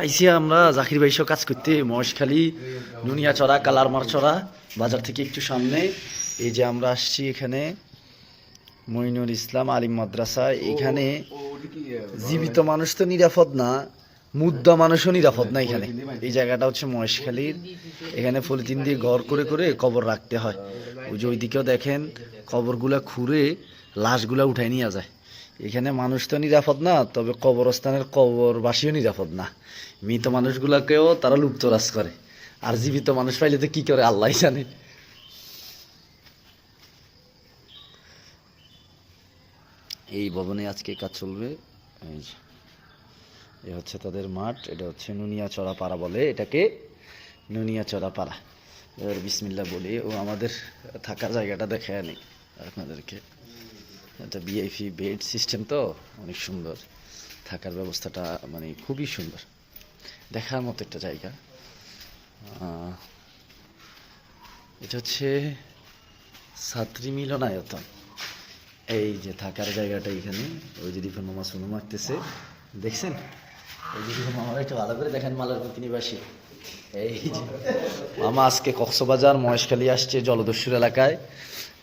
আইসি আমরা জাকির ভাই কাজ করতে, মহেশখালী নুনিয়াচড়া কালারমারচড়া বাজার থেকে একটু সামনে। এই যে আমরা আসছি এখানে, মইনুল ইসলাম আলিম মাদ্রাসা। এখানে জীবিত মানুষ তো নিরাপদ না, মুদ্রা মানুষও নিরাপদ না এখানে। এই জায়গাটা হচ্ছে মহেশখালীর। এখানে পলিথিন দিয়ে ঘর করে করে কবর রাখতে হয়। ওই যে ওইদিকেও দেখেন, কবরগুলা খুঁড়ে লাশগুলা উঠাই নিয়ে যায়। এখানে মানুষ তো নিরাপদ না, তবে কবরস্থানের কবরবাসীও নিরাপদ না। মৃত মানুষগুলাকেও তারা লুপ্তরাজ করে। আর জীবিত মানুষ পাইলে তো কি করে, আল্লাহ জানে। এই ভবনে আজকে কাজ চলবে। এ হচ্ছে তাদের মাঠ, এটা হচ্ছে নুনিয়াচড়া পাড়া বলে এটাকে নুনিয়াচড়া পাড়া এবার বিসমিল্লা বলি, ও আমাদের থাকার জায়গাটা দেখে আনি আপনাদেরকে। এটা বিআইপি বেড সিস্টেম তো, অনেক সুন্দর। থাকার ব্যবস্থাটা মানে খুবই সুন্দর। দেখার মতো একটা জায়গা। এটা হচ্ছে ছাত্রী মিলনায়তন। এই যে থাকার জায়গাটা এখানে, ওই যে দীপন মামা সুনু মারতেছে। দেখছেন? এই যে দীপন মামারা একটু ভালো করে দেখেন, মালার নিবাসী। এই যে মামা আজকে কক্সবাজার মহেশখালী আসছে জলদস্যুর এলাকায়।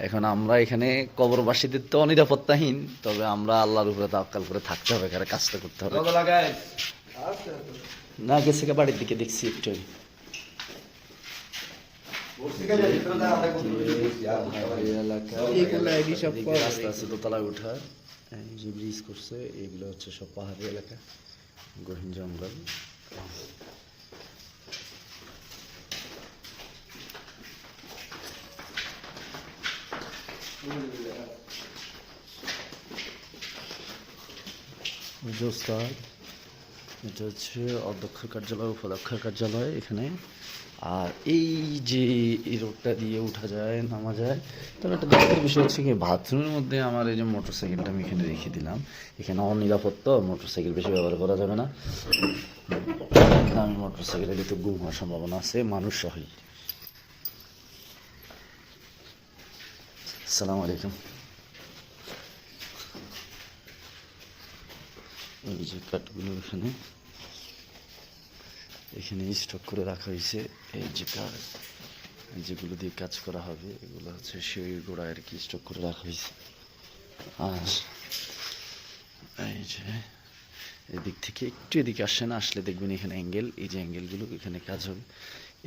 এখন আমরা এখানে কবরবাসীদের তো অনিরাপত্তাহীন তবে আমরা আল্লাহর উপরে তাওয়াক্কাল করে থাকতে হবে এখানে কাজটা করতে হবে। না গেছে কে বাড়ির দিকে দেখছি একটু। এগুলা। রাস্তা আছে দোতলায় ওঠা এই যে ব্রিজ করছে এইগুলো হচ্ছে সব পাহাড়ি এলাকা গহীন জঙ্গল। জোস্তাদ এটা হচ্ছে অধ্যক্ষ কার্যালয়, উপাধ্যক্ষের কার্যালয় এখানে। আর এই যে এই রোডটা দিয়ে উঠা যায়, নামা যায় তবে একটা দুঃখের বিষয় হচ্ছে কি, বাথরুমের মধ্যে আমার এই যে মোটর সাইকেলটা আমি এখানে রেখে দিলাম। এখানে অনিরাপদ তো মোটর সাইকেল বেশি ব্যবহার করা যাবে না। আমি মোটর সাইকেলে তো গুম হওয়ার সম্ভাবনা আছে, মানুষ সহই আসসালামু আলাইকুম। এই যে কাঠগুলো এখানে এখানে স্টক করে রাখা হয়েছে। এই যে কাঠ যেগুলো দিয়ে কাজ করা হবে, এগুলো হচ্ছে সেই গোড়া আর কি স্টক করে রাখা হয়েছে। আর এই যে এদিক থেকে একটু এদিকে আসেন আসলে দেখবেন এখানে অ্যাঙ্গেল এই যে অ্যাঙ্গেলগুলো এখানে কাজ হবে।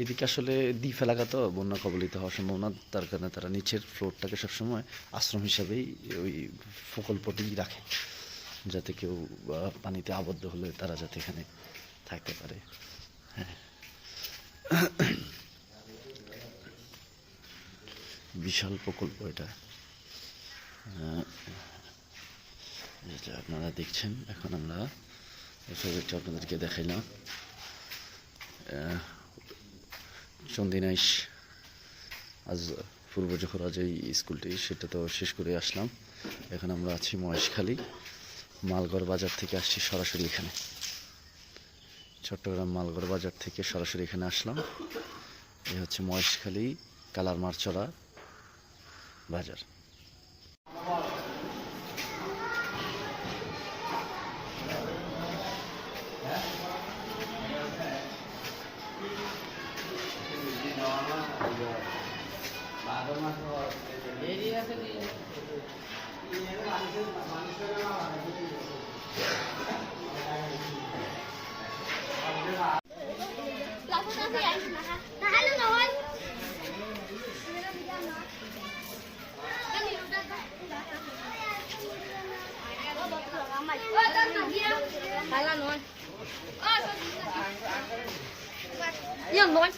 এদিকে আসলে দ্বীপ এলাকা তো, বন্যা কবলিত হওয়ার সম্ভাবনা, তার কারণে তারা নিচের ফ্লোরটাকে সবসময় আশ্রম হিসাবেই ওই প্রকল্পটি রাখে। যাতে কেউ পানিতে আবদ্ধ হলে তারা যাতে এখানে থাকতে পারে। হ্যাঁ। বিশাল প্রকল্প এটা। যেটা আপনারা দেখছেন, এখন আমরা ছবিটা আপনাদেরকে দেখাইলাম। চন্দিনাইশ আজ পূর্ব জখরাজ এই স্কুলটি, সেটা তো শেষ করে আসলাম। এখন আমরা আছি মহেশখালী। মালগড় বাজার থেকে আসছি সরাসরি এখানে। চট্টগ্রাম মালগড় বাজার থেকে সরাসরি এখানে আসলাম। এই হচ্ছে মহেশখালী কালার মারচড়া বাজার। 来了，暖。啊 Lan 暖